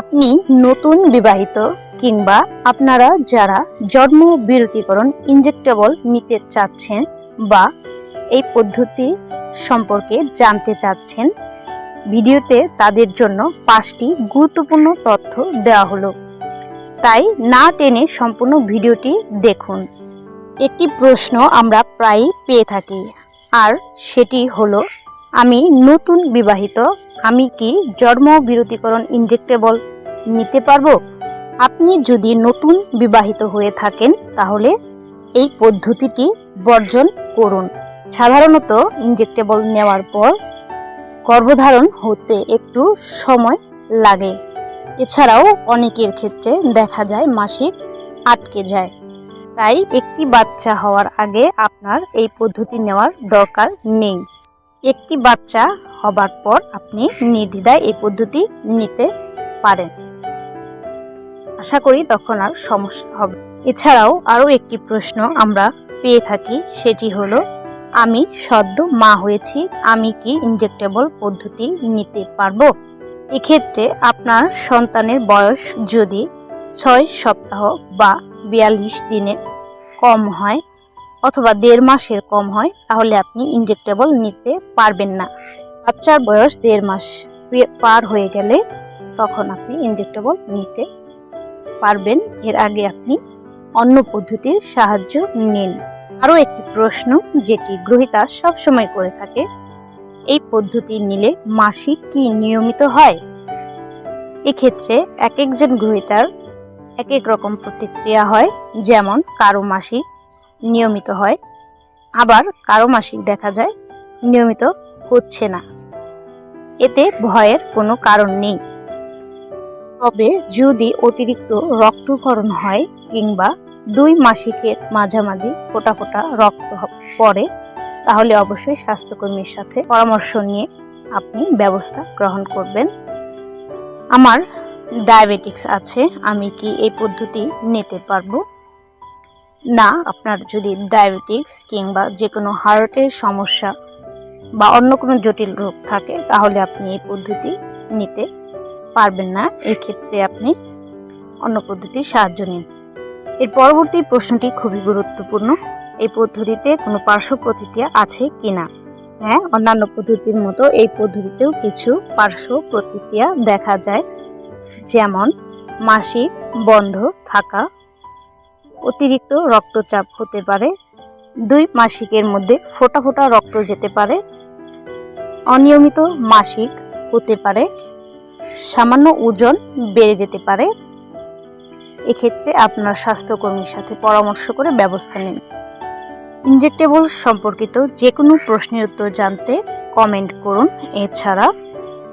আপনি নতুন বিবাহিত কিংবা আপনারা যারা জন্ম বিরতিকরণ ইনজেক্টেবল নিতে চাচ্ছেন বা এই পদ্ধতি সম্পর্কে জানতে চাচ্ছেন, ভিডিওতে তাদের জন্য পাঁচটি গুরুত্বপূর্ণ তথ্য দেওয়া হলো। তাই না টেনে সম্পূর্ণ ভিডিওটি দেখুন। একটি প্রশ্ন আমরা প্রায়ই পেয়ে থাকি, আর সেটি হলো আমি নতুন বিবাহিত, আমি কি জন্ম বিরতিকরণ ইনজেক্টেবল নিতে পারব? আপনি যদি নতুন বিবাহিত হয়ে থাকেন, তাহলে এই পদ্ধতিটি বর্জন করুন। সাধারণত ইনজেক্টেবল নেওয়ার পর গর্ভধারণ হতে একটু সময় লাগে। এছাড়াও অনেকের ক্ষেত্রে দেখা যায় মাসিক আটকে যায়। তাই একটি বাচ্চা হওয়ার আগে আপনার এই পদ্ধতি নেওয়ার দরকার নেই। একটি বাচ্চা হবার পর আপনি নির্দ্বিধায় এই পদ্ধতি নিতে পারেন। আশা করি তখন আর সমস্যা হবে। এছাড়াও আরও একটি প্রশ্ন আমরা পেয়ে থাকি, সেটি হলো, আমি সদ্য মা হয়েছি, আমি কি ইনজেক্টেবল পদ্ধতি নিতে পারব? এক্ষেত্রে আপনার সন্তানের বয়স যদি ছয় সপ্তাহ বা বিয়াল্লিশ দিনে কম হয় অথবা দেড় মাসের কম হয়, তাহলে আপনি ইনজেক্টেবল নিতে পারবেন না। বাচ্চার বয়স দেড় মাস পার হয়ে গেলে তখন আপনি ইনজেক্টেবল নিতে পারবেন। এর আগে আপনি অন্য পদ্ধতির সাহায্য নিন। আরও একটি প্রশ্ন যেটি গ্রহিতা সবসময় করে থাকে, এই পদ্ধতি নিলে মাসিক কি নিয়মিত হয়? এক্ষেত্রে এক একজন গ্রহিতার এক এক রকম প্রতিক্রিয়া হয়, যেমন কারও মাসিক নিয়মিত হয়। আবার কারও মাসিক দেখা যায়, নিয়মিত হচ্ছে না। এতে ভয়ের কোনো কারণ নেই। তবে যদি অতিরিক্ত রক্তকরণ হয় কিংবা দুই মাসিকের মাঝামাঝি ফোটা ফোটা রক্ত পড়ে, তাহলে অবশ্যই স্বাস্থ্যকর্মীর সাথে পরামর্শ নিয়ে আপনি ব্যবস্থা গ্রহণ করবেন। আমার ডায়াবেটিক্স আছে, আমি কি এই পদ্ধতি নিতে পারব? না, আপনার যদি ডায়াবেটিক্স কিংবা যে কোনো হার্টের সমস্যা বা অন্য কোনো জটিল রোগ থাকে, তাহলে আপনি এই পদ্ধতি নিতে পারবেন না। এই ক্ষেত্রে আপনি অন্য পদ্ধতির সাহায্য নিন। এর পরবর্তী প্রশ্নটি খুবই গুরুত্বপূর্ণ, এই পদ্ধতিতে কোনো পার্শ্ব প্রতিক্রিয়া আছে কি না হ্যাঁ অন্যান্য পদ্ধতির মতো এই পদ্ধতিতেও কিছু পার্শ্ব প্রতিক্রিয়া দেখা যায়। যেমন, মাসিক বন্ধ থাকা অতিরিক্ত রক্তচাপ হতে পারে। দুই মাসিকের মধ্যে ফোঁটা ফোঁটা রক্ত যেতে পারে। অনিয়মিত মাসিক হতে পারে। সামান্য ওজন বেড়ে যেতে পারে। এক্ষেত্রে আপনার স্বাস্থ্যকর্মীর সাথে পরামর্শ করে ব্যবস্থা নিন। ইনজেক্টেবল সম্পর্কিত যে কোনো প্রশ্নের উত্তর জানতে কমেন্ট করুন। এছাড়া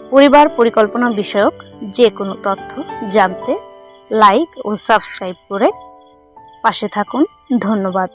পরিবার পরিকল্পনা বিষয়ক যে কোনো তথ্য জানতে লাইক ও সাবস্ক্রাইব করে পাশে থাকুন। ধন্যবাদ।